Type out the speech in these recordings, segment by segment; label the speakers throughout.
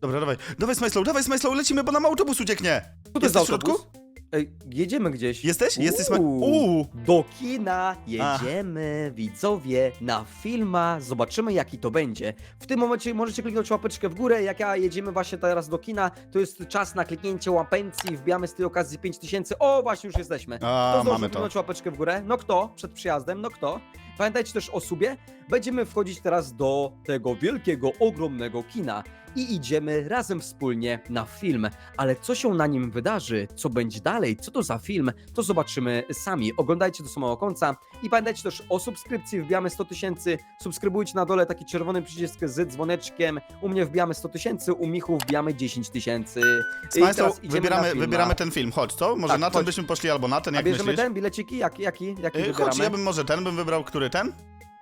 Speaker 1: Dobra, dawaj. Dawaj, Smajslow, dawaj, Smajslow, lecimy, bo nam autobus ucieknie.
Speaker 2: Co to jest za
Speaker 1: Jesteś w środku?
Speaker 2: autobus? Ej, jedziemy gdzieś.
Speaker 1: Jesteś? Jesteś Sma-
Speaker 2: Uuu,
Speaker 1: Uuu.
Speaker 2: Do kina jedziemy, widzowie, na filma. Zobaczymy, jaki to będzie. W tym momencie możecie kliknąć łapeczkę w górę. Jak ja jedziemy właśnie teraz do kina, to jest czas na kliknięcie łapencji. Wbijamy z tej okazji 5000. O, właśnie już jesteśmy.
Speaker 1: A,
Speaker 2: Kto zdążył
Speaker 1: mamy to.
Speaker 2: kliknąć łapeczkę w górę? No kto? Przed przyjazdem? No kto? Pamiętajcie też o subie. Będziemy wchodzić teraz do tego wielkiego, ogromnego kina i idziemy razem wspólnie na film. Ale co się na nim wydarzy, co będzie dalej, co to za film, to zobaczymy sami. Oglądajcie do samego końca i pamiętajcie też o subskrypcji, wbijamy 100 tysięcy. Subskrybujcie na dole taki czerwony przycisk z dzwoneczkiem. U mnie wbijamy 100 tysięcy, u Michu wbijamy 10 tysięcy. I teraz idziemy na
Speaker 1: wybieramy,
Speaker 2: filma.
Speaker 1: wybieramy ten film, chodź, co? Może
Speaker 2: Tak,
Speaker 1: na ten
Speaker 2: chodź.
Speaker 1: byśmy poszli albo na ten,
Speaker 2: A
Speaker 1: jak
Speaker 2: bierzemy
Speaker 1: myślisz?
Speaker 2: ten, bileciki? Jaki, jaki, jaki
Speaker 1: Ej,
Speaker 2: wybieramy?
Speaker 1: chodź, ja bym może ten bym wybrał, który ten?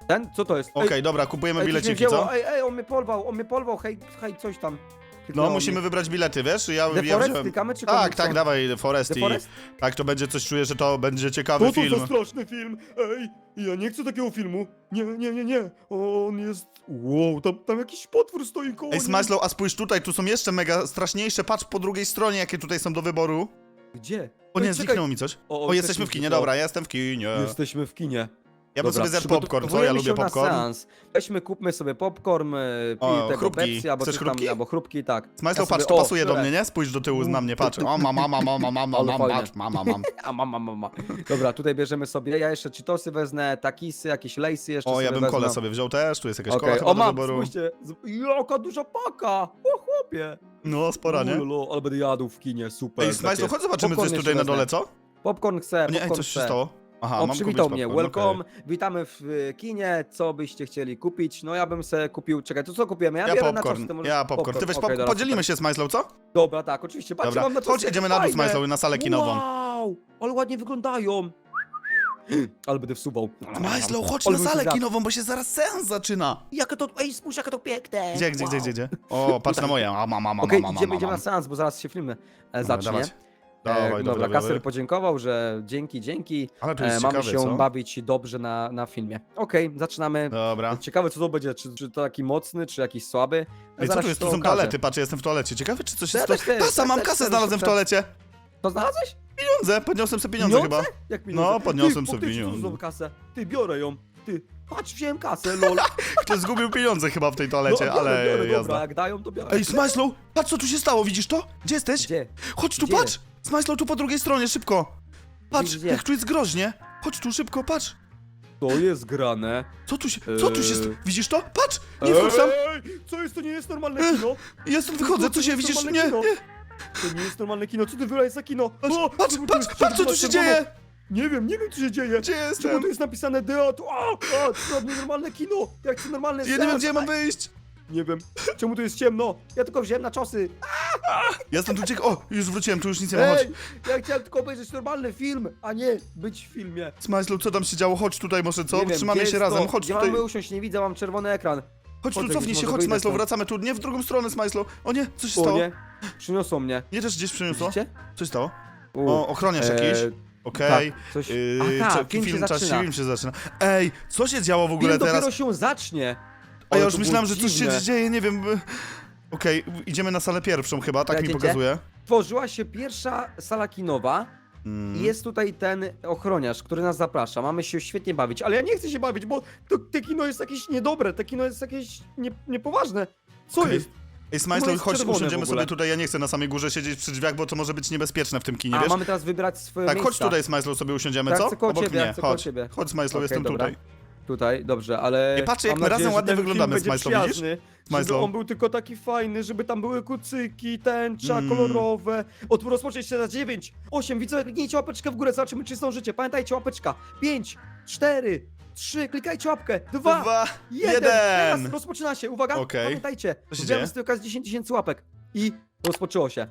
Speaker 2: Ten? Co to jest? Ej,
Speaker 1: Okej, dobra, kupujemy
Speaker 2: ej, coś mnie
Speaker 1: bileciki,
Speaker 2: wzięło.
Speaker 1: co?
Speaker 2: Ej, ej, on mnie polwał, on mnie polwał, hej, hej, coś tam.
Speaker 1: No,
Speaker 2: Kliknęło
Speaker 1: musimy
Speaker 2: mnie.
Speaker 1: wybrać bilety, wiesz? Ja,
Speaker 2: The
Speaker 1: ja
Speaker 2: Forest
Speaker 1: wziąłem...
Speaker 2: klikamy, czy
Speaker 1: Tak,
Speaker 2: Conviction?
Speaker 1: tak, dawaj The Forest
Speaker 2: The
Speaker 1: i
Speaker 2: Forest?
Speaker 1: tak, to będzie coś, czuję, że to będzie ciekawy
Speaker 3: Co to
Speaker 1: film.
Speaker 3: za straszny film? Ej, ja nie chcę takiego filmu. Nie, nie, nie, nie. On jest... Wow, tam, tam jakiś potwór stoi koło
Speaker 1: Ej,
Speaker 3: niej.
Speaker 1: Smajslow, a spójrz tutaj, tu są jeszcze mega straszniejsze, patrz po drugiej stronie, jakie tutaj są do wyboru.
Speaker 2: Gdzie?
Speaker 1: O nie,
Speaker 2: Ej,
Speaker 1: zniknęło mi coś.
Speaker 2: O,
Speaker 1: O, jesteśmy w kinie, dobra, ja jestem w kinie.
Speaker 2: Jesteśmy w kinie.
Speaker 1: Ja bym sobie zjadł popcorn, co? Ja lubię
Speaker 2: się na
Speaker 1: popcorn.
Speaker 2: seans. Weźmy, kupmy sobie popcorn, e,
Speaker 1: O,
Speaker 2: tego
Speaker 1: chrupki.
Speaker 2: Pepsi, albo
Speaker 1: Chcesz
Speaker 2: coś tam,
Speaker 1: chrupki?
Speaker 2: albo chrupki, tak.
Speaker 1: Smajslow, patrz, to
Speaker 2: o,
Speaker 1: pasuje do
Speaker 2: które?
Speaker 1: mnie, nie? Spójrz do tyłu na mnie, patrz. O, mama, mama, mama, mama,
Speaker 2: Ale
Speaker 1: mama,
Speaker 2: fajne.
Speaker 1: patrz, mama, mam.
Speaker 2: A mama, mama, mama. Dobra, tutaj bierzemy sobie, ja jeszcze Cheetosy wezmę, takisy, jakieś lejsy jeszcze
Speaker 1: O, ja bym kolę
Speaker 2: wezmę.
Speaker 1: sobie wziął też, tu jest jakaś
Speaker 2: Okej,
Speaker 1: kola chyba
Speaker 2: o
Speaker 1: do
Speaker 2: mam,
Speaker 1: wyboru.
Speaker 2: spójrzcie, z- jaka duża paka, o chłopie.
Speaker 1: No, spora, nie?
Speaker 2: Ululu, ale będę jadł w kinie, super.
Speaker 1: Ej. Smajslow, chodź zobaczymy, co
Speaker 2: Popcorn
Speaker 1: jest tutaj
Speaker 2: jeszcze
Speaker 1: na dole, co?
Speaker 2: Popcorn chcę,
Speaker 1: Nie, ej,
Speaker 2: popcorn
Speaker 1: coś się
Speaker 2: chcę.
Speaker 1: stało. Aha,
Speaker 2: O,
Speaker 1: mam
Speaker 2: przywitał
Speaker 1: kupić
Speaker 2: mnie,
Speaker 1: popcorn,
Speaker 2: welcome,
Speaker 1: okej.
Speaker 2: witamy w y, kinie, co byście chcieli kupić? No ja bym se kupił, czekaj, to co kupujemy? Ja,
Speaker 1: Ja
Speaker 2: biorę na
Speaker 1: popcorn,
Speaker 2: czas, możesz-
Speaker 1: ja popcorn. Ty weź Podzielimy się, Smajslow, co?
Speaker 2: Dobra, tak, oczywiście, patrzcie,
Speaker 1: Dobra,
Speaker 2: mam na czas,
Speaker 1: chodź,
Speaker 2: jakie
Speaker 1: idziemy na dół,
Speaker 2: fajne.
Speaker 1: Smajslow, na salę kinową.
Speaker 2: Wow, ale ładnie wyglądają. Ale będę wsuwał.
Speaker 1: Smajslow, chodź na salę kinową, bo się zaraz seans zaczyna.
Speaker 2: Jakie to, ej, spójrz, jakie to piękne.
Speaker 1: Gdzie, gdzie, gdzie, gdzie, gdzie? O, patrz na moje. A, ma, ma, ma,
Speaker 2: Okej,
Speaker 1: ma, ma,
Speaker 2: idziemy,
Speaker 1: ma,
Speaker 2: idziemy
Speaker 1: ma.
Speaker 2: na seans, bo zaraz się film e,
Speaker 1: Dobra,
Speaker 2: zacznie.
Speaker 1: dawać.
Speaker 2: E,
Speaker 1: Dawaj,
Speaker 2: dobra,
Speaker 1: dobra,
Speaker 2: kaser
Speaker 1: dobra.
Speaker 2: podziękował, że dzięki, dzięki.
Speaker 1: Ale to
Speaker 2: E,
Speaker 1: jest
Speaker 2: mamy
Speaker 1: ciekawe,
Speaker 2: się
Speaker 1: co?
Speaker 2: bawić dobrze na, na filmie. Okej, zaczynamy.
Speaker 1: Dobra.
Speaker 2: Ciekawe co to będzie, czy, czy to taki mocny, czy jakiś słaby.
Speaker 1: Ej, co
Speaker 2: Zaraz
Speaker 1: tu jest?
Speaker 2: się
Speaker 1: Tu są
Speaker 2: okaże.
Speaker 1: toalety, patrz, ja jestem w toalecie. Ciekawe, czy coś
Speaker 2: Ja
Speaker 1: jest...
Speaker 2: też chcę,
Speaker 1: Kasa,
Speaker 2: ja
Speaker 1: mam
Speaker 2: też
Speaker 1: kasę znalazłem w
Speaker 2: szybko.
Speaker 1: toalecie.
Speaker 2: To znalazłeś?
Speaker 1: Pieniądze, podniosłem sobie pieniądze chyba.
Speaker 2: Jak
Speaker 1: No, podniosłem
Speaker 2: Ty,
Speaker 1: sobie
Speaker 2: ty,
Speaker 1: pieniądze.
Speaker 2: za kasę? Ty, biorę ją. Ty, patrz, wziąłem kasę, lol.
Speaker 1: Ktoś zgubił pieniądze chyba w tej
Speaker 2: No,
Speaker 1: toalecie,
Speaker 2: biorę,
Speaker 1: ale
Speaker 2: biorę, dobra,
Speaker 1: jazda.
Speaker 2: jak dają, to biorę.
Speaker 1: Ej, Smajslow, patrz co tu się stało, widzisz to? Gdzie jesteś?
Speaker 2: Gdzie?
Speaker 1: Chodź tu,
Speaker 2: Gdzie?
Speaker 1: patrz! Smajslow tu po drugiej stronie, szybko! Patrz,
Speaker 2: Gdzie?
Speaker 1: jak tu jest groźnie! Chodź tu, szybko, patrz!
Speaker 2: To jest grane.
Speaker 1: Co tu się... Co tu się... st-
Speaker 2: Eee.
Speaker 1: Widzisz to? Patrz! Nie wchodź tam!
Speaker 3: Ej, co jest, to nie jest normalne kino.
Speaker 1: Ja stąd wychodzę, co się widzisz? Nie, nie!
Speaker 3: To nie jest normalne kino, co ty wybrałeś za kino?
Speaker 1: Patrz,
Speaker 3: O,
Speaker 1: patrz, patrz, patrz, co tu się dzieje!
Speaker 3: Nie wiem, nie wiem, co się dzieje.
Speaker 1: Gdzie
Speaker 3: Czemu
Speaker 1: jestem?
Speaker 3: tu jest napisane Deot? O, o, to normalne kino. Ja chcę normalne
Speaker 1: Ja nie wiem,
Speaker 3: seans.
Speaker 1: gdzie ja mam wyjść!
Speaker 3: Nie wiem, czemu tu jest ciemno?
Speaker 2: Ja tylko wziąłem na czosy.
Speaker 1: Ja stąd uciekł... O, już wróciłem, tu już nic nie ma, chodź.
Speaker 2: Ej, ja chciałem tylko obejrzeć normalny film, a nie być w filmie.
Speaker 1: Smajslow, co tam się działo? Chodź tutaj może, co?
Speaker 2: Nie wiem,
Speaker 1: Trzymamy się razem,
Speaker 2: to?
Speaker 1: chodź
Speaker 2: Gdzie
Speaker 1: tutaj.
Speaker 2: mamy usiąść? Nie widzę, mam czerwony ekran.
Speaker 1: Chodź tu, cofnij się,
Speaker 2: może
Speaker 1: chodź
Speaker 2: wyjdę stąd.
Speaker 1: wracamy tu. Nie, w drugą stronę Smajslow. O nie, coś się
Speaker 2: O
Speaker 1: stało.
Speaker 2: nie, przyniosło mnie.
Speaker 1: Nie, też gdzieś przyniosło.
Speaker 2: Widzicie?
Speaker 1: Coś stało.
Speaker 2: U,
Speaker 1: O, ochroniarz
Speaker 2: e,
Speaker 1: jakiś. Okej.
Speaker 2: Tak, coś...
Speaker 1: Yy,
Speaker 2: Aha, film się
Speaker 1: film, czas,
Speaker 2: zaczyna.
Speaker 1: film się zaczyna. Ej, co się działo w ogóle
Speaker 2: Film dopiero
Speaker 1: teraz?
Speaker 2: się zacznie.
Speaker 1: A
Speaker 2: Ale
Speaker 1: ja już
Speaker 2: to
Speaker 1: myślałem, że coś się dzieje, nie wiem. y, Okej, idziemy na salę pierwszą chyba, tak mi pokazuje.
Speaker 2: Tworzyła się pierwsza sala kinowa
Speaker 1: Mm.
Speaker 2: i jest tutaj ten ochroniarz, który nas zaprasza. Mamy się świetnie bawić, ale ja nie chcę się bawić, bo to, te kino jest jakieś niedobre, te kino jest jakieś nie, niepoważne. Co
Speaker 1: Okej.
Speaker 2: jest?
Speaker 1: Ej, Smajslow,
Speaker 2: jest
Speaker 1: chodź, usiądziemy
Speaker 2: ogóle.
Speaker 1: sobie tutaj, ja nie chcę na samej górze siedzieć przy drzwiach, bo to może być niebezpieczne w tym kinie,
Speaker 2: A
Speaker 1: wiesz?
Speaker 2: mamy teraz wybrać swoje
Speaker 1: Tak,
Speaker 2: miejsca.
Speaker 1: chodź tutaj, Smajslow, sobie usiądziemy,
Speaker 2: Ja
Speaker 1: co?
Speaker 2: chcę koło
Speaker 1: Obok
Speaker 2: ciebie, ja
Speaker 1: mnie,
Speaker 2: chcę koło
Speaker 1: chodź.
Speaker 2: ciebie.
Speaker 1: Chodź, Smajslow,
Speaker 2: Okej,
Speaker 1: jestem
Speaker 2: dobra.
Speaker 1: tutaj.
Speaker 2: Tutaj, dobrze, ale.
Speaker 1: Ej, patrzcie, jak
Speaker 2: mam
Speaker 1: my razem
Speaker 2: że
Speaker 1: ładnie
Speaker 2: ten
Speaker 1: wyglądamy,
Speaker 2: będzie
Speaker 1: Smajslow, widzisz?
Speaker 2: przyjazny. Żeby on był tylko taki fajny, żeby tam były kucyki, tęcza,
Speaker 1: Mm.
Speaker 2: kolorowe. Od rozpocząć się za 9, 8, widzowie, kliknijcie łapeczkę w górę, zobaczymy czy zdążycie. Pamiętajcie, łapeczka. 5, 4, 3, klikajcie łapkę. 2,
Speaker 1: Dwa,
Speaker 2: 1.
Speaker 1: jeden.
Speaker 2: Teraz rozpoczyna się, uwaga.
Speaker 1: Okej.
Speaker 2: Pamiętajcie,
Speaker 1: Co się
Speaker 2: wbijamy
Speaker 1: dzieje?
Speaker 2: z tej okazji 10 tysięcy łapek. I rozpoczęło się.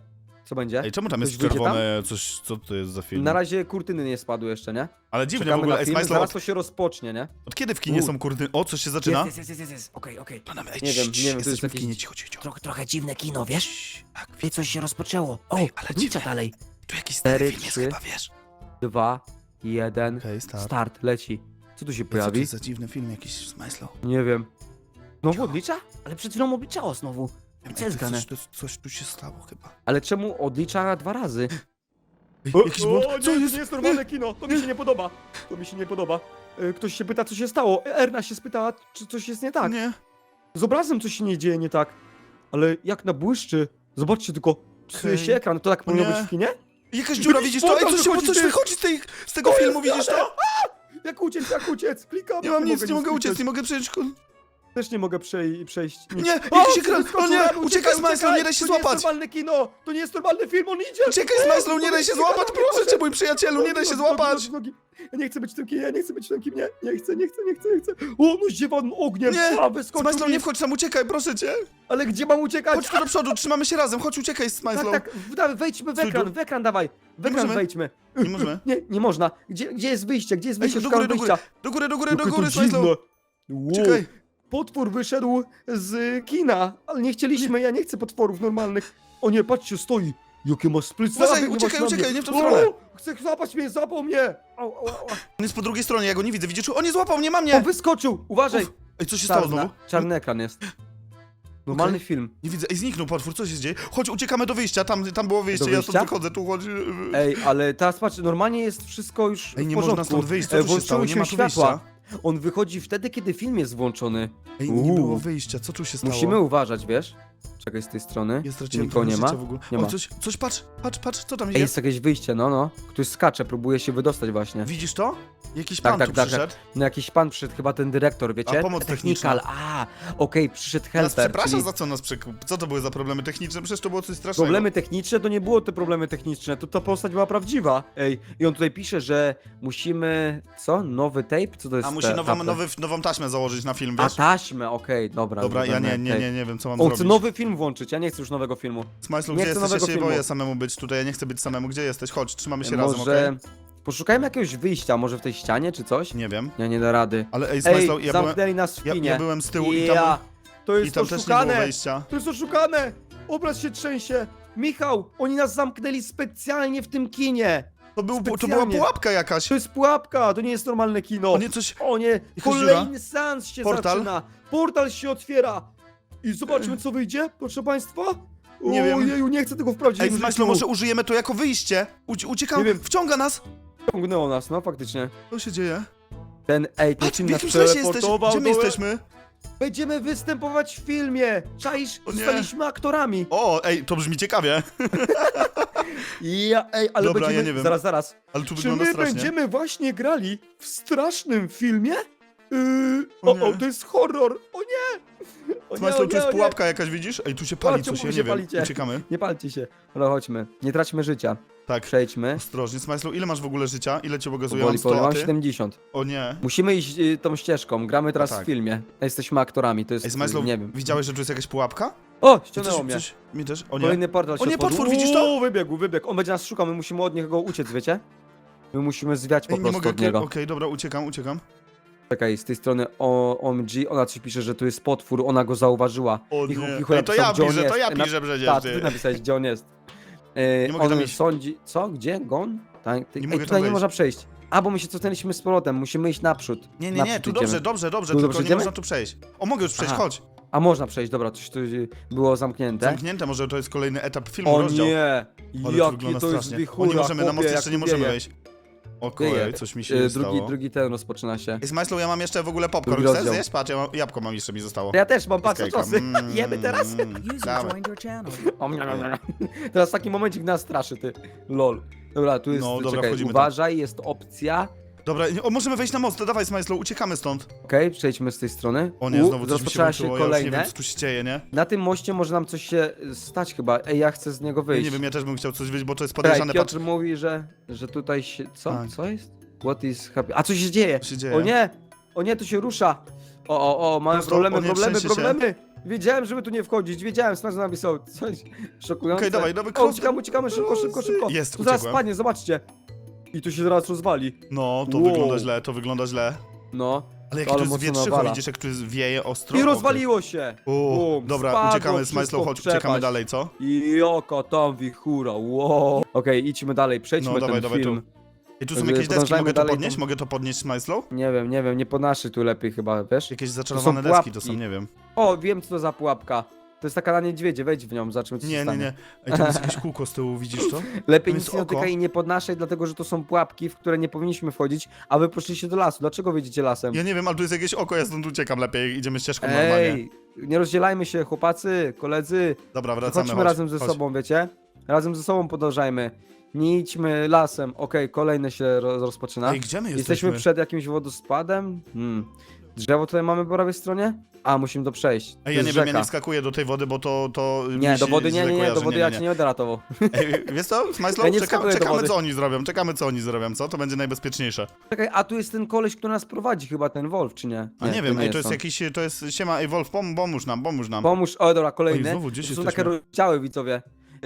Speaker 2: Co będzie?
Speaker 1: Ej, czemu tam jest
Speaker 2: wyjdzie
Speaker 1: czerwone coś, co to jest za film?
Speaker 2: Na razie kurtyny nie spadły jeszcze, nie?
Speaker 1: Ale dziwne w
Speaker 2: Czekamy
Speaker 1: ogóle,
Speaker 2: na
Speaker 1: ej,
Speaker 2: film, zaraz
Speaker 1: od,
Speaker 2: to się rozpocznie, nie?
Speaker 1: od kiedy w kinie
Speaker 2: U.
Speaker 1: są kurty... O, coś się zaczyna?
Speaker 4: Jest, jest, jest, jest, jest. Okej, okej.
Speaker 1: Ej,
Speaker 2: Nie wiem,
Speaker 1: cii,
Speaker 2: nie wiem, to jest
Speaker 1: jesteśmy w
Speaker 2: jakieś-
Speaker 1: kinie, cicho, cicho.
Speaker 4: Trochę, trochę dziwne kino, wiesz?
Speaker 1: Tak,
Speaker 4: Wie, coś się rozpoczęło. O,
Speaker 1: Ej, ale
Speaker 4: ale
Speaker 1: dziwne.
Speaker 4: dalej.
Speaker 1: Tu jakiś
Speaker 2: Cztery,
Speaker 1: stary film jest
Speaker 2: trzy.
Speaker 1: chyba, wiesz?
Speaker 2: 2, 1,
Speaker 1: Okej, start.
Speaker 2: start, leci. Co tu się
Speaker 1: Co to
Speaker 2: pojawi?
Speaker 1: jest za dziwny film jakiś, Smajslow?
Speaker 2: Nie wiem. Znowu odlicza?
Speaker 4: Ale przed chwilą obliczało znowu.
Speaker 1: Ej,
Speaker 4: Co jest grane?
Speaker 1: Coś, coś, coś tu się stało chyba.
Speaker 2: Ale czemu odlicza dwa razy?
Speaker 1: Ej,
Speaker 3: O,
Speaker 1: jakiś błąd.
Speaker 3: o, nie,
Speaker 1: Co
Speaker 3: to
Speaker 1: jest?
Speaker 3: nie jest normalne kino, to mi się nie podoba. To mi się nie podoba. E, Ktoś się pyta, co się stało. E, Erna się spytała, czy coś jest nie tak.
Speaker 1: Nie.
Speaker 3: Z obrazem coś się nie dzieje nie tak. Ale jak na błyszczy. Zobaczcie tylko, psuje
Speaker 1: Okej.
Speaker 3: się ekran. To tak powinno
Speaker 1: nie.
Speaker 3: być w kinie?
Speaker 1: Jakaś dziura,
Speaker 3: Widzisz,
Speaker 1: widzisz to? Ej,
Speaker 3: portal
Speaker 1: coś, się,
Speaker 3: wychodzi,
Speaker 1: coś wychodzi z, tej, z tego
Speaker 3: To
Speaker 1: filmu, widzisz to?
Speaker 3: Jak uciec, jak uciec? Klikam.
Speaker 1: Nie mam nic, nie mogę uciec, nie mogę przejść.
Speaker 3: Też nie mogę przej przejść.
Speaker 1: Nie, jakiś ekran! O nie, uciekaj z Majslą, nie daj się
Speaker 3: To nie jest
Speaker 1: złapać!
Speaker 3: normalne kino! To nie jest normalny film, on idzie!
Speaker 1: Uciekaj z Majslą, nie daj się złapać, proszę cię, mój przyjacielu, nie daj się złapać!
Speaker 3: nogi, nogi. Ja nie chcę być tym kinie, ja nie chcę być tym kinie, nie chcę, nie chcę, nie chcę, nie chcę. O, no ziewa ogniem,
Speaker 1: Nie,
Speaker 3: a,
Speaker 1: Z
Speaker 3: wyskoczył
Speaker 1: Majslą
Speaker 3: mi.
Speaker 1: nie wchodź tam, uciekaj, proszę cię!
Speaker 3: Ale gdzie mam uciekać?
Speaker 1: Chodź tu do przodu, trzymamy się razem, chodź uciekaj z
Speaker 3: tak,
Speaker 1: Majslą.
Speaker 3: tak, w- dawaj, wejdźmy w
Speaker 1: Stój
Speaker 3: ekran, w ekran dawaj, w ekran
Speaker 1: możemy.
Speaker 3: wejdźmy.
Speaker 1: Nie możemy.
Speaker 3: Nie, nie można. Gdzie, gdzie jest wyjście, gdzie jest
Speaker 1: Ej,
Speaker 3: wyjście?
Speaker 1: do
Speaker 3: Szukam
Speaker 1: góry, do góry,
Speaker 3: wyjścia.
Speaker 1: do góry, do góry, do
Speaker 3: Jakie to
Speaker 1: góry z Majslą.
Speaker 3: dziwne. Wow.
Speaker 1: Uciekaj.
Speaker 3: Potwór wyszedł z kina, ale nie chcieliśmy, ja nie chcę potworów normalnych. O nie, patrzcie, stoi. Jakie ma spryt
Speaker 1: Uważaj, uciekaj,
Speaker 3: masz
Speaker 1: uciekaj, nie w tą
Speaker 3: O,
Speaker 1: stronę.
Speaker 3: Chce złapać mnie, złapał mnie. Au, au, au.
Speaker 1: On jest po drugiej stronie, ja go nie widzę, widzisz? On nie złapał mnie, ma mnie!
Speaker 3: On wyskoczył, uważaj.
Speaker 1: Uf. Ej, co się stało
Speaker 2: Czarna,
Speaker 1: znowu?
Speaker 2: czarny ekran jest. Normalny film.
Speaker 1: Nie widzę, ej, zniknął potwór, co się dzieje? Chodź, uciekamy do wyjścia, tam, tam było wyjście, ja stąd
Speaker 2: wyjścia?
Speaker 1: wychodzę, tu chodź. yy,
Speaker 2: Ej, ale teraz patrz, normalnie jest wszystko już
Speaker 1: Ej,
Speaker 2: w
Speaker 1: nie
Speaker 2: porządku.
Speaker 1: można stąd wyjść, co
Speaker 2: E,
Speaker 1: tu się
Speaker 2: włączyły
Speaker 1: stało? Nie
Speaker 2: się
Speaker 1: ma tu
Speaker 2: światła. On wychodzi wtedy, kiedy film jest włączony.
Speaker 1: Ej, nie
Speaker 2: Uuu.
Speaker 1: było wyjścia, co tu się stało?
Speaker 2: Musimy uważać, wiesz? Czekaj z tej strony.
Speaker 1: Ja straciłem
Speaker 2: Nikogo
Speaker 1: trochę
Speaker 2: nie ma.
Speaker 1: życia w ogóle.
Speaker 2: Nie
Speaker 1: o,
Speaker 2: ma.
Speaker 1: Coś, coś, patrz, patrz, patrz, co tam
Speaker 2: Ej,
Speaker 1: jest?
Speaker 2: jest jakieś wyjście, no, no. Ktoś skacze, próbuje się wydostać właśnie.
Speaker 1: Widzisz to? Jakiś
Speaker 2: Tak,
Speaker 1: pan
Speaker 2: tak,
Speaker 1: tu
Speaker 2: tak,
Speaker 1: przyszedł.
Speaker 2: No jakiś pan przyszedł, chyba ten dyrektor, wiecie?
Speaker 1: A, pomoc techniczna.
Speaker 2: a, okej, przyszedł
Speaker 1: Nas
Speaker 2: helper,
Speaker 1: przepraszam
Speaker 2: czyli
Speaker 1: za co nas przek... Co to były za problemy techniczne? Przecież to było coś strasznego.
Speaker 2: problemy techniczne to nie było te problemy techniczne, to ta postać była prawdziwa. Ej, i on tutaj pisze, że musimy, co, nowy tape? Co to jest
Speaker 1: A musi
Speaker 2: ta-
Speaker 1: nową,
Speaker 2: tape?
Speaker 1: nowy, nową taśmę założyć na film,
Speaker 2: A
Speaker 1: wiesz?
Speaker 2: taśmę, okej, dobra.
Speaker 1: Dobra, ja nie, nie, nie, nie wiem co mam
Speaker 2: On
Speaker 1: zrobić.
Speaker 2: chce nowy film włączyć, ja nie chcę już nowego filmu.
Speaker 1: Smajslu,
Speaker 2: nie
Speaker 1: gdzie
Speaker 2: chcę
Speaker 1: jesteś? Ja
Speaker 2: nowego
Speaker 1: się
Speaker 2: filmu.
Speaker 1: boję samemu być tutaj, ja nie chcę być samemu. Gdzie jesteś? Chodź, trzymamy się razem,
Speaker 2: Może
Speaker 1: okej?
Speaker 2: poszukajmy jakiegoś wyjścia, może w tej ścianie czy coś?
Speaker 1: Nie wiem.
Speaker 2: Ja nie da rady.
Speaker 1: Ale ej,
Speaker 2: Ej,
Speaker 1: Smajslu, ja byłem,
Speaker 2: zamknęli nas w
Speaker 1: ja,
Speaker 2: kinie.
Speaker 1: ja byłem z tyłu i tam,
Speaker 2: Ja, to
Speaker 1: i
Speaker 2: jest
Speaker 1: tam też nie było
Speaker 3: oszukane.
Speaker 1: wejścia.
Speaker 3: To jest oszukane. Obraz się trzęsie.
Speaker 2: Michał, oni nas zamknęli specjalnie w tym kinie.
Speaker 1: To, był, to była
Speaker 2: Specjalnie.
Speaker 1: pułapka jakaś.
Speaker 2: To jest pułapka, to nie jest normalne kino.
Speaker 1: O nie, coś...
Speaker 2: O nie,
Speaker 1: dziura?
Speaker 2: kolejny seans się
Speaker 1: Portal?
Speaker 2: zaczyna.
Speaker 3: Portal się otwiera. I zobaczmy, co wyjdzie, proszę państwa.
Speaker 1: Nie wiem.
Speaker 3: Ojeju, nie chcę tego w
Speaker 1: Ej,
Speaker 3: życiu.
Speaker 1: może użyjemy to jako wyjście? Uci uciekam,
Speaker 3: Nie wiem.
Speaker 1: wciąga nas.
Speaker 2: Ciągnęło nas, no faktycznie.
Speaker 1: Co się dzieje?
Speaker 2: Ten, ej, ten
Speaker 1: Patrz,
Speaker 2: film
Speaker 1: w
Speaker 2: nas
Speaker 1: jakim czasie jesteś?
Speaker 3: teleportował
Speaker 1: Gdzie my
Speaker 3: do-
Speaker 1: jesteśmy?
Speaker 3: Będziemy występować w filmie. Czaisz?
Speaker 1: O nie.
Speaker 3: Zostaliśmy aktorami.
Speaker 1: O, ej, to brzmi ciekawie.
Speaker 2: Ja, ej, ale
Speaker 1: Dobra, ja
Speaker 2: będziemy...
Speaker 1: nie wiem.
Speaker 2: Zaraz, zaraz.
Speaker 1: Ale tu
Speaker 3: Czy
Speaker 1: wygląda
Speaker 3: my
Speaker 1: strasznie.
Speaker 3: będziemy właśnie grali w strasznym filmie? Yy, o,
Speaker 1: O nie.
Speaker 3: o, to jest horror. O nie! O nie,
Speaker 1: Smajslu,
Speaker 3: o
Speaker 1: tu jest pułapka jakaś, widzisz? Ej, tu się pali
Speaker 2: Patrzcie,
Speaker 1: coś, ja nie
Speaker 2: się
Speaker 1: wiem.
Speaker 2: palicie.
Speaker 1: Uciekamy.
Speaker 2: Nie palcie się. Ale chodźmy. Nie traćmy życia.
Speaker 1: Tak.
Speaker 2: Przejdźmy.
Speaker 1: Ostrożnie, Smajslu, ile masz w ogóle życia? Ile cię obowiązuje?
Speaker 2: Powoli,
Speaker 1: Mam 100,
Speaker 2: powoli.
Speaker 1: a
Speaker 2: Mam
Speaker 1: ty?
Speaker 2: 70.
Speaker 1: O nie.
Speaker 2: Musimy iść y, tą ścieżką. Gramy teraz
Speaker 1: tak.
Speaker 2: w filmie. Jesteśmy aktorami. To jest,
Speaker 1: Ej, Smajslu,
Speaker 2: nie wiem.
Speaker 1: widziałeś, że tu jest jakaś pułapka?
Speaker 2: O, ściągnęło mnie.
Speaker 1: coś, mi też? O nie.
Speaker 2: Kolejny portal się
Speaker 1: O nie,
Speaker 2: otworzył.
Speaker 1: potwór, widzisz to?
Speaker 2: Uuu, wybiegł, wybiegł. On będzie nas szukał, my musimy od niego uciec, wiecie? My musimy zwiać po
Speaker 1: Ej, nie
Speaker 2: prostu
Speaker 1: mogę...
Speaker 2: od
Speaker 1: Okej,
Speaker 2: niego.
Speaker 1: dobra, uciekam, uciekam.
Speaker 2: Czekaj, z tej strony o, OMG, ona coś pisze, że tu jest potwór, ona go zauważyła.
Speaker 1: O nie.
Speaker 2: Michu
Speaker 1: Ej, to
Speaker 2: napisał,
Speaker 1: ja
Speaker 2: gdzie on
Speaker 1: piszę, to
Speaker 2: jest.
Speaker 1: ja
Speaker 2: Na-
Speaker 1: piszę przecież,
Speaker 2: Tak, ty
Speaker 1: ty.
Speaker 2: napisałeś, gdzie on jest. E,
Speaker 1: Nie mogę tam
Speaker 2: on
Speaker 1: iść.
Speaker 2: sądzi... Co? Gdzie? Gon? Tak, ty...
Speaker 1: Nie
Speaker 2: Ej,
Speaker 1: tam
Speaker 2: tutaj nie
Speaker 1: wejść.
Speaker 2: można przejść. A, bo my się cofnęliśmy z powrotem, musimy iść naprzód.
Speaker 1: Nie, nie, nie,
Speaker 2: Naprzód
Speaker 1: tu
Speaker 2: idziemy.
Speaker 1: dobrze, dobrze, dobrze,
Speaker 2: Tu
Speaker 1: tylko
Speaker 2: dobrze
Speaker 1: nie
Speaker 2: idziemy?
Speaker 1: można tu przejść. O, mogę już przejść,
Speaker 2: Aha.
Speaker 1: chodź.
Speaker 2: A można przejść, dobra, coś tu y, było zamknięte.
Speaker 1: Zamknięte, może to jest kolejny etap filmu,
Speaker 2: O
Speaker 1: rozdział.
Speaker 2: nie!
Speaker 1: Ale to
Speaker 2: Jakie
Speaker 1: wygląda
Speaker 2: to jest
Speaker 1: strasznie.
Speaker 2: wichura,
Speaker 1: nie możemy, na
Speaker 2: chłopie,
Speaker 1: jeszcze nie możemy
Speaker 2: wieje.
Speaker 1: wejść. O
Speaker 2: Wieje.
Speaker 1: kurde, coś mi się
Speaker 2: Y,
Speaker 1: stało.
Speaker 2: drugi, drugi ten rozpoczyna się.
Speaker 1: Ej, Smajslu, ja mam jeszcze w ogóle popcorn.
Speaker 2: Drugi
Speaker 1: Chcesz
Speaker 2: rozdział.
Speaker 1: zjeść? Patrz, ja mam, jabłko mam jeszcze mi zostało.
Speaker 2: Ja też mam patrz czosy.
Speaker 1: Mm,
Speaker 2: Jemy teraz?
Speaker 1: mm,
Speaker 4: User
Speaker 1: dawaj.
Speaker 4: joined your channel.
Speaker 2: O, mia, mia, mia. Teraz taki momencik nas straszy, ty. Lol. Dobra, tu jest,
Speaker 1: No, dobra,
Speaker 2: czekaj,
Speaker 1: wchodzimy tam.
Speaker 2: uważaj, jest opcja.
Speaker 1: Dobra, o, możemy wejść na most, dawaj Smajslu, uciekamy stąd.
Speaker 2: Okej, przejdźmy z tej strony.
Speaker 1: O nie,
Speaker 2: U,
Speaker 1: znowu coś mi się
Speaker 2: rozpoczęła się
Speaker 1: włączyło, ja już nie
Speaker 2: kolejne.
Speaker 1: wiem, co tu się dzieje, nie?
Speaker 2: Na tym moście może nam coś się stać chyba. Ej, ja chcę z niego
Speaker 1: Ja
Speaker 2: wyjść.
Speaker 1: nie wiem, ja też bym chciał coś wyjść, bo to jest
Speaker 2: Czekaj,
Speaker 1: podejrzane, patrz,
Speaker 2: Piotr mówi, że, że tutaj się... Co?
Speaker 1: Tak.
Speaker 2: Co jest? What is happy... A co się dzieje?
Speaker 1: co się dzieje.
Speaker 2: O nie! O nie, tu się rusza! O, o, o, mamy
Speaker 1: Prosto,
Speaker 2: problemy,
Speaker 1: o nie,
Speaker 2: problemy,
Speaker 1: trzęsie się.
Speaker 2: problemy! Wiedziałem, żeby tu nie wchodzić, wiedziałem, Smash napisał coś szokujące.
Speaker 1: Okej, dawaj, dawaj,
Speaker 2: O,
Speaker 1: cross-
Speaker 2: uciekamy, uciekamy, szybko, szybko, szybko!
Speaker 1: Jest,
Speaker 2: Tu zaraz
Speaker 1: uciekłem.
Speaker 2: spadnie, zobaczcie! I tu się zaraz rozwali.
Speaker 1: No, to
Speaker 2: Wow.
Speaker 1: wygląda źle, to wygląda źle.
Speaker 2: No.
Speaker 1: Ale jakie
Speaker 2: Ale
Speaker 1: to jest
Speaker 2: mocno
Speaker 1: wietrzycho,
Speaker 2: nawala.
Speaker 1: widzisz, jak tu jest wieje ostro.
Speaker 2: I rozwaliło się!
Speaker 1: O,
Speaker 2: Bum,
Speaker 1: dobra,
Speaker 2: spadło
Speaker 1: uciekamy, Smajslow,
Speaker 2: wszystko w
Speaker 1: chodź, uciekamy
Speaker 2: przepaść.
Speaker 1: dalej, co?
Speaker 2: I jaka tam wichura, wow! Okej, idźmy dalej, przejdźmy
Speaker 1: No,
Speaker 2: ten
Speaker 1: dawaj, dawaj
Speaker 2: film.
Speaker 1: tu. I tu są jakieś deski,
Speaker 2: podążajmy
Speaker 1: mogę to
Speaker 2: dalej
Speaker 1: podnieść?
Speaker 2: tą-
Speaker 1: Mogę to podnieść, Smajslow?
Speaker 2: Nie wiem, nie wiem, nie po naszej tu lepiej chyba, wiesz?
Speaker 1: Jakieś zaczarowane deski to są,
Speaker 2: pułapki.
Speaker 1: nie wiem.
Speaker 2: O, wiem co to za pułapka. To jest taka na niedźwiedzie, wejdź w nią, zobaczymy co się
Speaker 1: Nie, nie,
Speaker 2: stanie.
Speaker 1: nie. Ej, tam jest jakieś kółko z tyłu, widzisz to?
Speaker 2: Lepiej
Speaker 1: Tam
Speaker 2: nic
Speaker 1: jest
Speaker 2: nie
Speaker 1: oko.
Speaker 2: dotykaj i nie podnaszaj, dlatego że to są pułapki, w które nie powinniśmy wchodzić, a wy poszliście do lasu. Dlaczego wyjdziecie lasem?
Speaker 1: Ja nie wiem, ale tu jest jakieś oko, ja stąd uciekam lepiej, idziemy ścieżką normalnie.
Speaker 2: Ej, nie rozdzielajmy się, chłopacy, koledzy.
Speaker 1: Dobra, wracamy,
Speaker 2: Chodźmy
Speaker 1: chodź,
Speaker 2: razem ze
Speaker 1: chodź.
Speaker 2: sobą, wiecie? Razem ze sobą podążajmy. Nie idźmy lasem. Okej, kolejny się ro rozpoczyna.
Speaker 1: Ej, gdzie my
Speaker 2: Jesteśmy
Speaker 1: jesteśmy?
Speaker 2: przed jakimś wodospadem? Hmm. Drzewo tutaj mamy po prawej stronie? A, musimy to przejść. To
Speaker 1: Ej, ja
Speaker 2: jest
Speaker 1: nie wiem, ja
Speaker 2: rzeka.
Speaker 1: nie wskakuję do tej wody, bo to... to mi
Speaker 2: Nie, do wody nie,
Speaker 1: źle
Speaker 2: nie, nie, do wody ja cię nie będę ratował.
Speaker 1: Ej, wiesz co, Smajslow,
Speaker 2: Ja nie
Speaker 1: czekamy,
Speaker 2: wskakuję do
Speaker 1: czekamy
Speaker 2: wody.
Speaker 1: co oni zrobią, czekamy co oni zrobią, co? To będzie najbezpieczniejsze.
Speaker 2: Czekaj, a tu jest ten koleś, który nas prowadzi, chyba ten Wolf, czy nie?
Speaker 1: A nie, wiem, ej, to jest
Speaker 2: on.
Speaker 1: jakiś, to jest, siema, ej, Wolf, pom pomóż nam, pomóż nam.
Speaker 2: Pomóż, o dobra,
Speaker 1: Oj,
Speaker 2: kolejny.
Speaker 1: znowu gdzieś
Speaker 2: to są
Speaker 1: jesteśmy.
Speaker 2: takie rozdziały, widzowie.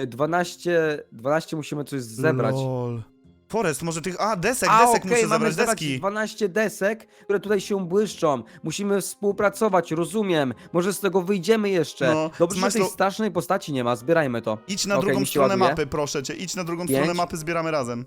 Speaker 2: 12, 12 musimy coś zebrać.
Speaker 1: Lol. Forest, może tych, a, desek,
Speaker 2: A,
Speaker 1: desek
Speaker 2: okej,
Speaker 1: muszę
Speaker 2: mamy
Speaker 1: zebrać deski.
Speaker 2: 12 desek, które tutaj się błyszczą. Musimy współpracować, rozumiem. Może z tego wyjdziemy jeszcze.
Speaker 1: No,
Speaker 2: Dobrze, że tej
Speaker 1: Smajslow-
Speaker 2: strasznej postaci nie ma, zbierajmy to.
Speaker 1: Idź na
Speaker 2: Okej,
Speaker 1: drugą
Speaker 2: mi się
Speaker 1: stronę
Speaker 2: ładuje.
Speaker 1: mapy, proszę cię, idź na drugą
Speaker 2: Pięć.
Speaker 1: stronę mapy, zbieramy razem.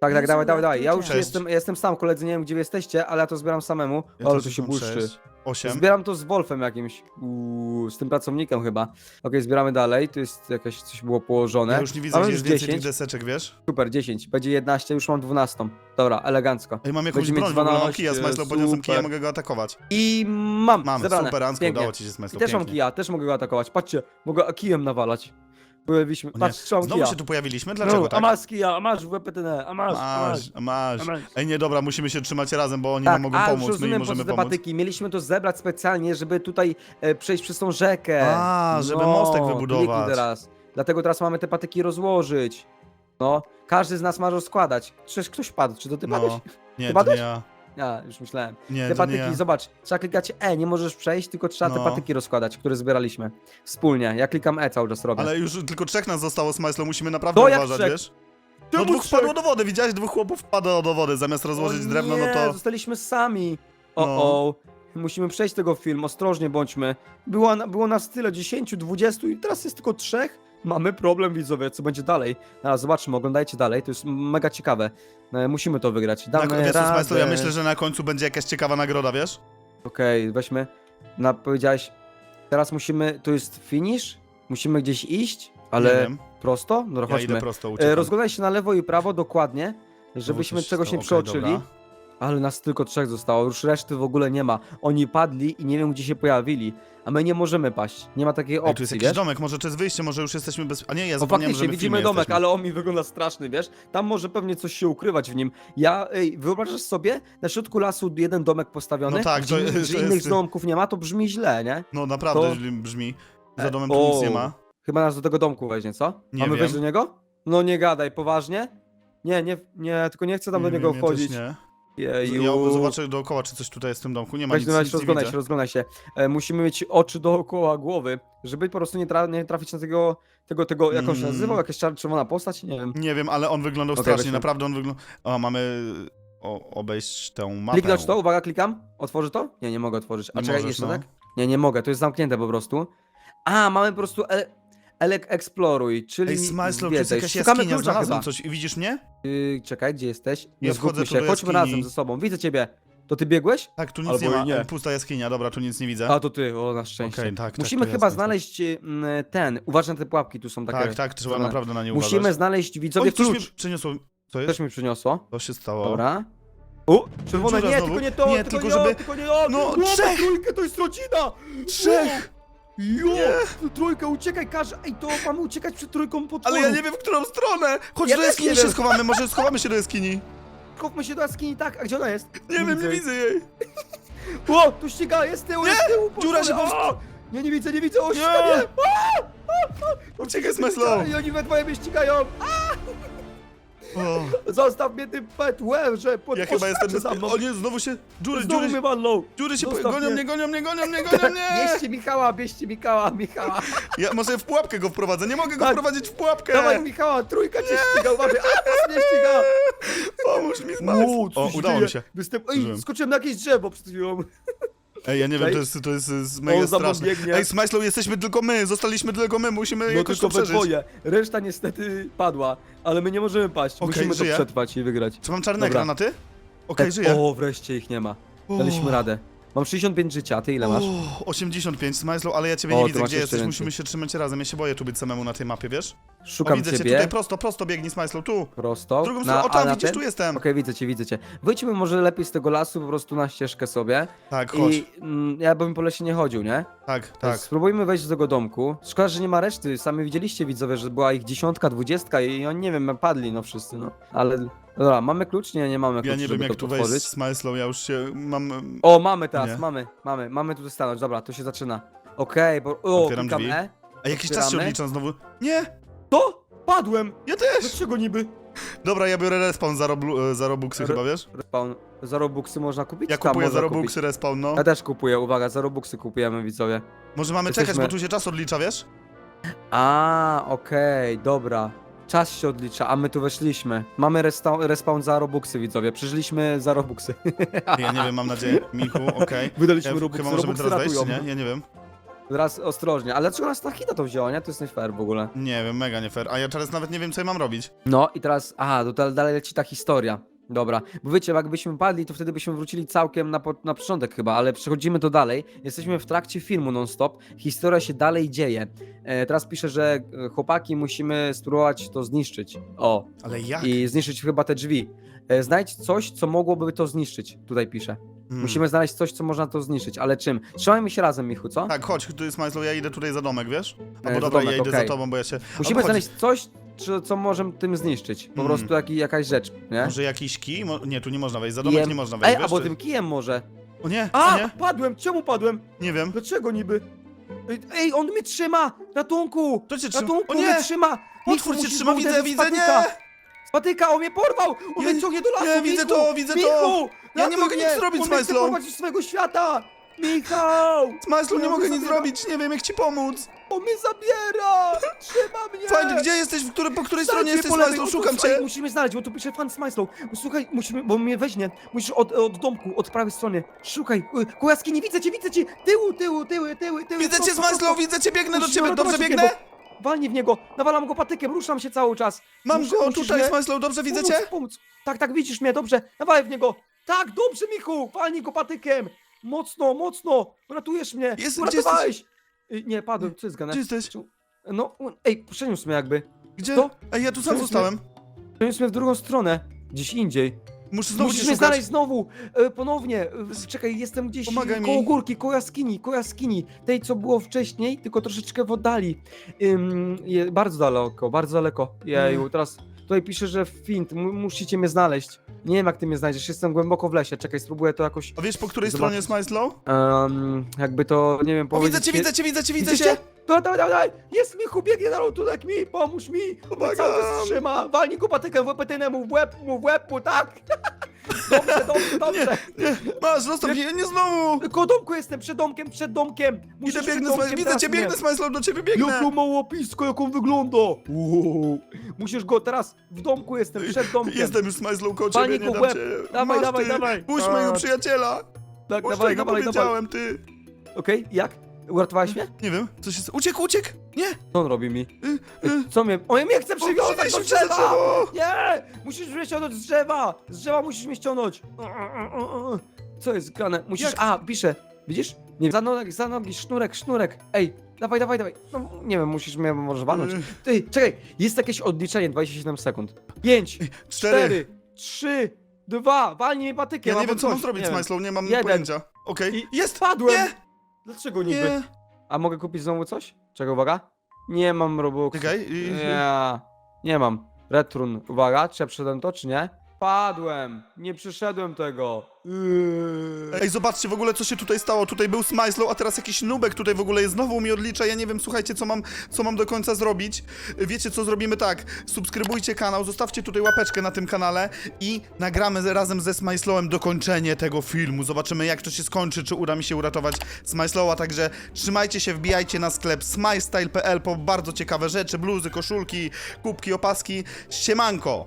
Speaker 2: Tak, tak,
Speaker 4: No
Speaker 2: dawaj, dawaj, dawaj. Ja już
Speaker 1: Cześć.
Speaker 2: jestem, jestem sam, koledzy, nie wiem gdzie wy jesteście, ale ja to zbieram samemu.
Speaker 1: Ja
Speaker 2: ale
Speaker 1: też
Speaker 2: to się
Speaker 1: mam
Speaker 2: błyszczy.
Speaker 1: sześć, Osiem.
Speaker 2: Zbieram to z Wolfem jakimś, Uuu, z tym pracownikiem chyba. Okej, zbieramy dalej, tu jest jakieś coś było położone.
Speaker 1: Ja już nie widzę,
Speaker 2: Mamy
Speaker 1: gdzie
Speaker 2: już
Speaker 1: jest więcej
Speaker 2: 10.
Speaker 1: tych deseczek, wiesz?
Speaker 2: Super, 10, będzie 11, już mam 12. Dobra, elegancko.
Speaker 1: Ej, mam jakąś
Speaker 2: Będziemy
Speaker 1: broń, w ogóle mam
Speaker 2: 12,
Speaker 1: kija, Smajslow podniosłem kija,
Speaker 2: super.
Speaker 1: mogę go atakować.
Speaker 2: I mam,
Speaker 1: Mamy,
Speaker 2: zebrane.
Speaker 1: super, Ansko,
Speaker 2: Pięknie.
Speaker 1: udało ci się
Speaker 2: I
Speaker 1: Smajslow,
Speaker 2: też mam
Speaker 1: pięknie.
Speaker 2: kija, też mogę go atakować. Patrzcie, mogę kijem nawalać.
Speaker 1: O nie,
Speaker 2: patrz, trzymam
Speaker 1: Znowu
Speaker 2: kija.
Speaker 1: się tu pojawiliśmy? Dlaczego
Speaker 2: no,
Speaker 1: tak?
Speaker 2: A masz kija, a masz WPTN, a masz, a masz.
Speaker 1: Masz, masz.
Speaker 2: A masz.
Speaker 1: Ej, nie, dobra, musimy się trzymać razem, bo oni
Speaker 2: Tak,
Speaker 1: nam mogą
Speaker 2: a już
Speaker 1: pomóc, my im
Speaker 2: rozumiem po
Speaker 1: możemy
Speaker 2: te
Speaker 1: pomóc.
Speaker 2: patyki. Mieliśmy to zebrać specjalnie, żeby tutaj e, przejść przez tą rzekę.
Speaker 1: A, żeby mostek wybudować.
Speaker 2: teraz. Dlatego teraz mamy te patyki rozłożyć. No, każdy z nas ma rozkładać. Czyż ktoś padł? Czy to ty padłeś?
Speaker 1: No, nie,
Speaker 2: Ty
Speaker 1: to nie
Speaker 2: padłeś?
Speaker 1: ja.
Speaker 2: Ja, już myślałem.
Speaker 1: Nie,
Speaker 2: Te
Speaker 1: to nie
Speaker 2: patyki,
Speaker 1: ja.
Speaker 2: zobacz, trzeba klikać E, nie możesz przejść, tylko trzeba
Speaker 1: No.
Speaker 2: te patyki rozkładać, które zbieraliśmy. Wspólnie. Ja klikam E cały czas robię.
Speaker 1: Ale już tylko trzech nas zostało, Smajslow, musimy naprawdę
Speaker 2: To jak
Speaker 1: uważać,
Speaker 2: trzech?
Speaker 1: wiesz? No dwóch wpadło do wody, widziałeś? Dwóch chłopów wpadło do wody, zamiast rozłożyć
Speaker 2: o
Speaker 1: drewno,
Speaker 2: nie,
Speaker 1: no to...
Speaker 2: zostaliśmy sami. O,
Speaker 1: No.
Speaker 2: o. Musimy przejść tego film, ostrożnie bądźmy. Było, było nas tyle, 10, 20 i teraz jest tylko trzech. Mamy problem, widzowie, co będzie dalej? No, zobaczmy, oglądajcie dalej, to jest mega ciekawe. E, musimy to wygrać.
Speaker 1: Na,
Speaker 2: Damy
Speaker 1: wiesz co,
Speaker 2: radę.
Speaker 1: Smajslow, ja myślę, że na końcu będzie jakaś ciekawa nagroda, wiesz?
Speaker 2: Okej, weźmy. Na, powiedziałeś, teraz musimy, to jest finish? Musimy gdzieś iść,
Speaker 1: Nie
Speaker 2: ale
Speaker 1: wiem,
Speaker 2: prosto? No
Speaker 1: ja
Speaker 2: chodźmy.
Speaker 1: idę prosto,
Speaker 2: E,
Speaker 1: uciekam.
Speaker 2: rozglądaj się na lewo i prawo dokładnie, żebyśmy
Speaker 1: coś
Speaker 2: czegoś nie
Speaker 1: stało, okej,
Speaker 2: przeoczyli.
Speaker 1: dobra.
Speaker 2: Ale nas tylko trzech zostało, już reszty w ogóle nie ma. Oni padli i nie wiem gdzie się pojawili. A my nie możemy paść. Nie ma takiej
Speaker 1: Ej, tu jest
Speaker 2: opcji,
Speaker 1: jakiś
Speaker 2: wiesz?
Speaker 1: domek, może to jest wyjście, może już jesteśmy bez... A nie, ja zapomniałem, że
Speaker 2: faktycznie,
Speaker 1: my w
Speaker 2: widzimy
Speaker 1: filmie
Speaker 2: domek,
Speaker 1: jesteśmy.
Speaker 2: ale on mi wygląda straszny, wiesz? Tam może pewnie coś się ukrywać w nim. Ja, ej, wyobrażasz sobie, na środku lasu jeden domek postawiony,
Speaker 1: No tak,
Speaker 2: gdzie,
Speaker 1: to- to
Speaker 2: gdzie
Speaker 1: jest-
Speaker 2: innych domków nie ma, to brzmi źle, nie?
Speaker 1: No naprawdę
Speaker 2: To-
Speaker 1: źle brzmi. Za
Speaker 2: E,
Speaker 1: domem tu nic nie ma.
Speaker 2: Chyba nas do tego domku weźmie, co?
Speaker 1: Nie
Speaker 2: Mamy
Speaker 1: wiem.
Speaker 2: wejść do niego? No nie gadaj, poważnie? Nie, nie, nie, tylko nie chcę tam do
Speaker 1: Nie
Speaker 2: niego
Speaker 1: ja też
Speaker 2: wchodzić.
Speaker 1: nie.
Speaker 2: Jeju.
Speaker 1: Ja zobaczę dookoła, czy coś tutaj jest w tym domku. Nie ma
Speaker 2: Weź,
Speaker 1: nic,
Speaker 2: rozglądaj
Speaker 1: nic
Speaker 2: się,
Speaker 1: nie
Speaker 2: rozglądaj
Speaker 1: widzę.
Speaker 2: się, rozglądaj się. E, musimy mieć oczy dookoła głowy, żeby po prostu nie, tra nie trafić na tego, tego, tego, jak on się
Speaker 1: Mm.
Speaker 2: nazywał, jakaś czar- czerwona postać? Nie wiem.
Speaker 1: Nie wiem, ale on wyglądał
Speaker 2: Okej,
Speaker 1: strasznie,
Speaker 2: weźmy.
Speaker 1: naprawdę on wyglądał... O, mamy o, obejść tę mapę.
Speaker 2: Kliknąć to, uwaga, klikam. Otworzy to? Nie, nie mogę otworzyć. A
Speaker 1: Nie
Speaker 2: czekaj,
Speaker 1: możesz,
Speaker 2: jeszcze
Speaker 1: no.
Speaker 2: tak? Nie, nie mogę, to jest zamknięte po prostu. A, mamy po prostu ele Elek Exploruj, czyli
Speaker 1: Ej, Smajslow, to jest
Speaker 2: wiedzę.
Speaker 1: jakaś
Speaker 2: Szukamy
Speaker 1: jaskinia,
Speaker 2: klucza
Speaker 1: znalazłem
Speaker 2: chyba.
Speaker 1: coś. Widzisz mnie?
Speaker 2: Yy, czekaj, gdzie jesteś?
Speaker 1: Nie wchodzę
Speaker 2: zgubmy
Speaker 1: tu
Speaker 2: się,
Speaker 1: do
Speaker 2: chodźmy
Speaker 1: jaskini.
Speaker 2: razem ze sobą. Widzę ciebie. To ty biegłeś?
Speaker 1: Tak, tu nic
Speaker 2: Albo
Speaker 1: nie
Speaker 2: i
Speaker 1: ma.
Speaker 2: nie.
Speaker 1: Pusta jaskinia, dobra, tu nic nie widzę.
Speaker 2: A, to ty, o, na szczęście.
Speaker 1: Okej, tak, tak,
Speaker 2: Musimy
Speaker 1: to
Speaker 2: chyba
Speaker 1: jasne.
Speaker 2: znaleźć mm, ten, uważaj na te pułapki, tu są takie.
Speaker 1: tak, tak, trzeba naprawdę na nie
Speaker 2: Musimy
Speaker 1: uważać.
Speaker 2: znaleźć widzowie
Speaker 1: Oj, coś
Speaker 2: klucz.
Speaker 1: mi przyniosło. Co
Speaker 2: Też
Speaker 1: jest?
Speaker 2: mi przyniosło.
Speaker 1: Co się stało?
Speaker 2: Dobra. U, czerwone,
Speaker 1: Dziura
Speaker 2: nie,
Speaker 1: znowu?
Speaker 2: tylko nie to,
Speaker 1: Nie,
Speaker 2: tylko, nie
Speaker 1: żeby-
Speaker 2: on, tylko nie on.
Speaker 1: No, trzech!
Speaker 2: trójkę, to jest rodzina.
Speaker 1: Trzech!
Speaker 2: Jo, trójkę, uciekaj, każ. Ej, to mamy uciekać przed trójką potworów.
Speaker 1: Ale ja nie wiem, w którą stronę! Chodź
Speaker 2: Ja
Speaker 1: do
Speaker 2: też
Speaker 1: jaskini
Speaker 2: nie
Speaker 1: się
Speaker 2: wiem.
Speaker 1: schowamy, może schowamy się do jaskini.
Speaker 2: Chowmy się do jaskini, tak, a gdzie ona jest?
Speaker 1: Nie wiem, nie widzę jej.
Speaker 2: O, tu ściga, jest z tyłu, jest z tyłu.
Speaker 1: Dziura się powst-
Speaker 2: O, Nie, nie widzę, nie widzę, o, ściga mnie.
Speaker 1: Uciekaj, Smyslow!
Speaker 2: I oni we dwoje mnie ścigają.
Speaker 1: O,
Speaker 2: Zostaw mnie tym pet, łeże, pod
Speaker 1: Ja chyba jestem
Speaker 2: za mną.
Speaker 1: O nie, znowu się... Dziury,
Speaker 2: Znowu
Speaker 1: dziury,
Speaker 2: mnie walną.
Speaker 1: dziury się...
Speaker 2: Zostaw
Speaker 1: Gonią
Speaker 2: mnie.
Speaker 1: gonią mnie, gonią mnie, gonią mnie!
Speaker 2: Bierzcie Michała, bierzcie Michała, Michała.
Speaker 1: Ja może w pułapkę go wprowadzę, nie mogę go
Speaker 2: Tak.
Speaker 1: wprowadzić w pułapkę!
Speaker 2: Dawaj Michała, trójka cię ściga, uważaj, a teraz mnie ściga.
Speaker 1: Pomóż mi!
Speaker 2: Uuu,
Speaker 1: O, udało mi się.
Speaker 2: Występ... Ej,
Speaker 1: Żyłem.
Speaker 2: skoczyłem na jakieś drzewo przed chwilą.
Speaker 1: Ej, ja nie wiem,
Speaker 2: Ej.
Speaker 1: to jest, to jest, jest mega
Speaker 2: On za mną
Speaker 1: straszne.
Speaker 2: biegnie.
Speaker 1: Ej, Smajslow, jesteśmy tylko my, zostaliśmy tylko my, musimy
Speaker 2: No
Speaker 1: jakoś
Speaker 2: tylko
Speaker 1: to
Speaker 2: we
Speaker 1: przeżyć.
Speaker 2: dwoje. Reszta niestety padła, ale my nie możemy paść.
Speaker 1: Okej,
Speaker 2: Musimy
Speaker 1: żyję.
Speaker 2: to przetrwać i wygrać.
Speaker 1: Czy mam czarne
Speaker 2: Dobra.
Speaker 1: granaty? Okej,
Speaker 2: Tak,
Speaker 1: żyję.
Speaker 2: O, wreszcie ich nie ma. Daliśmy radę. Mam 65 życia, a ty ile masz?
Speaker 1: Uff, 85, Smajslow, ale ja ciebie
Speaker 2: O,
Speaker 1: nie
Speaker 2: ty
Speaker 1: widzę,
Speaker 2: masz
Speaker 1: gdzie
Speaker 2: jeszcze
Speaker 1: jesteś,
Speaker 2: więcej.
Speaker 1: musimy się trzymać razem, ja się boję tu być samemu na tej mapie, wiesz? O,
Speaker 2: Szukam
Speaker 1: widzę cię
Speaker 2: ciebie.
Speaker 1: tutaj, prosto, prosto biegnij Smajslow, tu.
Speaker 2: Prosto.
Speaker 1: Drugą
Speaker 2: Na-
Speaker 1: stronę, o
Speaker 2: a
Speaker 1: tam, widzisz,
Speaker 2: ten?
Speaker 1: tu jestem.
Speaker 2: Okej, widzę cię, widzę cię. Wyjdźmy może lepiej z tego lasu, po prostu na ścieżkę sobie.
Speaker 1: Tak, chodź,
Speaker 2: I mm, ja bym po lesie nie chodził, nie?
Speaker 1: tak,
Speaker 2: Tak.
Speaker 1: tak.
Speaker 2: Spróbujmy wejść do tego domku. Szkoda, że nie ma reszty. Sami widzieliście widzowie, że była ich dziesiątka, dwudziestka i oni nie wiem, padli no wszyscy, no. Ale dobra, mamy klucz? Nie, nie mamy klucz,
Speaker 1: Ja nie wiem
Speaker 2: żeby
Speaker 1: jak
Speaker 2: to
Speaker 1: tu wejść
Speaker 2: otworzyć.
Speaker 1: Smajslow, ja już się mam...
Speaker 2: O, mamy teraz,
Speaker 1: Nie.
Speaker 2: mamy, mamy, mamy tu stanąć. Dobra, to się zaczyna. Okej, bo. O,
Speaker 1: Otwieram
Speaker 2: klikam
Speaker 1: drzwi.
Speaker 2: E.
Speaker 1: A jakiś czas się
Speaker 2: otwieramy.
Speaker 1: odliczam znowu. Nie,
Speaker 3: To? Padłem!
Speaker 1: ja też!
Speaker 3: Dlaczego niby?
Speaker 1: Dobra, ja biorę respawn za, roblu, e, za robuxy
Speaker 2: Re-
Speaker 1: chyba, wiesz?
Speaker 2: Respawn. Za Robuxy można kupić?
Speaker 1: Ja
Speaker 2: Tam
Speaker 1: kupuję
Speaker 2: można
Speaker 1: za
Speaker 2: kupić.
Speaker 1: robuxy respawn, no.
Speaker 2: Ja też kupuję, uwaga, za Robuxy kupujemy widzowie.
Speaker 1: Może mamy czekać, bo tu się czas odlicza, wiesz?
Speaker 2: A, okej, dobra. Czas się odlicza, a my tu weszliśmy. Mamy resta- respawn za Robuxy, widzowie. Przeżyliśmy za Robuxy.
Speaker 1: Ja nie wiem, mam nadzieję. Michu, okej.
Speaker 3: Wydaliśmy
Speaker 1: Ja,
Speaker 3: Robuxy,
Speaker 1: chyba możemy
Speaker 3: Robuxy
Speaker 1: teraz wejść, czy
Speaker 3: ratują.
Speaker 1: nie? Ja nie wiem.
Speaker 2: Teraz ostrożnie. Ale dlaczego nas na hita to wzięło, nie? To jest nie fair w ogóle.
Speaker 1: Nie wiem, mega nie fair. A ja teraz nawet nie wiem, co ja mam robić.
Speaker 2: No i teraz, aha, to dal- dalej leci ta historia. Dobra, bo wiecie, jakbyśmy padli, to wtedy byśmy wrócili całkiem na, po, na początek chyba, ale przechodzimy to dalej. Jesteśmy w trakcie filmu non-stop, historia się dalej dzieje. E, teraz piszę, że e, chłopaki musimy spróbować to zniszczyć. O,
Speaker 1: Ale jak?
Speaker 2: i zniszczyć chyba te drzwi. E, znajdź coś, co mogłoby to zniszczyć, tutaj piszę.
Speaker 1: Hmm.
Speaker 2: Musimy znaleźć coś, co można to zniszczyć, ale czym? Trzymajmy się razem, Michu, co?
Speaker 1: Tak, chodź, tu jest Majslow, ja idę tutaj za domek, wiesz? Albo
Speaker 2: E, za
Speaker 1: dobra, ja
Speaker 2: domek,
Speaker 1: idę
Speaker 2: okej.
Speaker 1: za tobą, bo ja się...
Speaker 2: Musimy
Speaker 1: Albo chodź,
Speaker 2: znaleźć coś, co, co możemy tym zniszczyć. Po
Speaker 1: Mm.
Speaker 2: prostu jaki, jakaś rzecz, nie?
Speaker 1: Może jakiś kij? Mo... Nie, tu nie można wejść, za domek
Speaker 2: Kijem.
Speaker 1: nie można wejść,
Speaker 2: Ej,
Speaker 1: wiesz?
Speaker 2: albo
Speaker 1: czy-
Speaker 2: tym kijem może.
Speaker 1: O nie,
Speaker 3: A!
Speaker 1: nie,
Speaker 3: Padłem! Czemu padłem?
Speaker 1: nie wiem.
Speaker 3: Dlaczego niby? Ej, Ej, on mnie trzyma! Ratunku!
Speaker 1: To cię trzyma.
Speaker 3: Ratunku
Speaker 1: O nie!
Speaker 3: mnie trzyma!
Speaker 1: Potwór cię
Speaker 3: musisz
Speaker 1: trzyma,
Speaker 3: go
Speaker 1: widzę,
Speaker 3: uderzyć z
Speaker 1: widzę, nie!
Speaker 3: Z patyka, on mnie porwał! On
Speaker 1: Ja-
Speaker 3: mnie ciągnie do lasu,
Speaker 1: nie, widzę
Speaker 3: Michu!
Speaker 1: to, widzę to.
Speaker 3: Michu!
Speaker 1: Ja nie
Speaker 3: Ratuj
Speaker 1: mogę nic
Speaker 3: mnie!
Speaker 1: zrobić,
Speaker 3: On mnie chce porwać z swojego świata! Michał!
Speaker 1: Majslow, nie mogę nic zrobić, nie wiem jak ci pomóc.
Speaker 3: On mnie zabiera! Trzyma mnie!
Speaker 1: Fajnie, gdzie jesteś, w po której stronie jesteś,
Speaker 3: tu,
Speaker 1: Szukam cię.
Speaker 3: Musimy znaleźć, bo tu pisze fan Smajslow. Słuchaj, musimy, bo mnie weźmie. Musisz od, od domku, od prawej strony. Szukaj, y, ku jaskini, widzę cię, widzę cię! Tyłu, tyłu, tyły, tyły, tyły.
Speaker 1: Widzę cię,
Speaker 3: prosto.
Speaker 1: Smajslow, widzę cię, biegnę do ciebie, dobrze biegnę?
Speaker 3: Walnij w niego, nawalam go patykiem, ruszam się cały czas.
Speaker 1: Mam
Speaker 3: Muszę-
Speaker 1: go tutaj,
Speaker 3: mnie
Speaker 1: Smajslow, dobrze widzę cię?
Speaker 3: Pomóc. Tak, tak, widzisz mnie, dobrze. Nawalaj w niego. Tak, dobrze, Michu, walnij go patykiem. Mocno, mocno, ratujesz mnie.
Speaker 1: Jest- gdzie
Speaker 3: Uratowałeś. Y, Nie, padłem, co jest
Speaker 1: Gdzie
Speaker 3: gane?
Speaker 1: jesteś?
Speaker 3: No, u- ej, przeniósł mnie jakby.
Speaker 1: Gdzie?
Speaker 3: To?
Speaker 1: Ej, ja tu sam zostałem.
Speaker 3: Przeniósł mnie w drugą stronę. Gdzieś indziej.
Speaker 1: Muszę znowu
Speaker 3: Musisz
Speaker 1: cię
Speaker 3: mnie
Speaker 1: szukać.
Speaker 3: znaleźć znowu, e, ponownie. E, czekaj, jestem gdzieś
Speaker 1: Pomagaj
Speaker 3: koło
Speaker 1: mi.
Speaker 3: górki, koło jaskini, koło jaskini. Tej, co było wcześniej, tylko troszeczkę w oddali. Ym, je, bardzo daleko, bardzo daleko. Jeju, teraz tutaj pisze, że fint, mu- musicie mnie znaleźć. Nie wiem, jak ty mnie znajdziesz, jestem głęboko w lesie. Czekaj, spróbuję to jakoś...
Speaker 1: A wiesz, po której
Speaker 3: Zobaczyć.
Speaker 1: stronie jest Majslow?
Speaker 3: Um, jakby to, nie wiem,
Speaker 1: O,
Speaker 3: powiedzieć...
Speaker 1: widzę cię, widzę cię, widzę cię, widzę
Speaker 3: Widzicie?
Speaker 1: cię!
Speaker 3: Dawaj, dawaj, dawaj! Jest Michu, biegnie na ratunek mi, pomóż mi!
Speaker 1: Pomagam.
Speaker 3: cały czas trzyma! Walnij go patykiem w łepetynę mu w łeb, mu w łeb, mu tak! Dobrze, dobrze, dobrze!
Speaker 1: Nie, masz, zostaw mnie, nie znowu!
Speaker 3: Koło domku jestem, przed domkiem, przed domkiem! Musisz przed
Speaker 1: biegnę,
Speaker 3: domkiem
Speaker 1: widzę
Speaker 3: teraz
Speaker 1: cię,
Speaker 3: mnie.
Speaker 1: biegnę, Smajslow, do ciebie biegnę!
Speaker 3: Jaką ma łapisko, jak on wygląda! Uuu. Musisz go teraz, w domku jestem, przed domkiem!
Speaker 1: Jestem już Smajslow koło
Speaker 3: Walnij
Speaker 1: ciebie, nie
Speaker 3: go
Speaker 1: dam
Speaker 3: w
Speaker 1: cię.
Speaker 3: łeb. Dawaj,
Speaker 1: Masz
Speaker 3: dawaj,
Speaker 1: ty.
Speaker 3: dawaj.
Speaker 1: Puść
Speaker 3: Tak.
Speaker 1: mojego przyjaciela!
Speaker 3: Tak,
Speaker 1: Puść
Speaker 3: dawaj,
Speaker 1: go,
Speaker 3: dawaj, dawaj!
Speaker 1: powiedziałem, ty!
Speaker 3: Okej, jak? Uratowałeś mnie?
Speaker 1: Nie wiem, co się... Uciekł, uciekł! Nie!
Speaker 3: Co on robi mi?
Speaker 1: Y, y.
Speaker 3: Co mnie... On mnie chce przywiązać do drzewa!
Speaker 1: drzewo!
Speaker 3: Nie! Musisz mnie ściągnąć z drzewa! Z drzewa musisz mnie ściągnąć! Co jest grane? Musisz...
Speaker 1: Jak?
Speaker 3: A, pisze. Widzisz? Nie, za nogi, za nogi, sznurek, sznurek. Ej, dawaj, dawaj, dawaj. No, nie wiem, musisz mnie może walnąć.
Speaker 1: Y,
Speaker 3: Ty, czekaj, jest jakieś odliczenie, 27 sekund. 5,
Speaker 1: Cztery!
Speaker 3: 4, 3, 2, walnij mnie patykiem.
Speaker 1: Ja nie
Speaker 3: albo
Speaker 1: wiem, co mam
Speaker 3: coś,
Speaker 1: zrobić,
Speaker 3: nie wiem.
Speaker 1: Smajslow, nie mam
Speaker 3: Jeden.
Speaker 1: pojęcia. Okej,
Speaker 3: I
Speaker 1: jest!
Speaker 3: Spadłem!
Speaker 1: Nie!
Speaker 3: Dlaczego niby?
Speaker 1: Nie!
Speaker 2: A mogę kupić znowu coś? Czego, uwaga? Nie mam Robux.
Speaker 1: Czekaj, i...
Speaker 2: Nie, nie mam. Retrun, uwaga, czy ja przeszedłem to, czy nie? Padłem, nie przeszedłem tego.
Speaker 1: Ej, zobaczcie w ogóle, co się tutaj stało. Tutaj był Smajslow, a teraz jakiś nubek tutaj w ogóle jest. Znowu mi odlicza. Ja nie wiem, słuchajcie, co mam, co mam do końca zrobić. Wiecie, co zrobimy tak? Subskrybujcie kanał, zostawcie tutaj łapeczkę na tym kanale i nagramy razem ze Smajslowem dokończenie tego filmu. Zobaczymy, jak to się skończy, czy uda mi się uratować Smajslowa. Także trzymajcie się, wbijajcie na sklep smilestyle.pl po bardzo ciekawe rzeczy, bluzy, koszulki, kubki, opaski. Siemanko!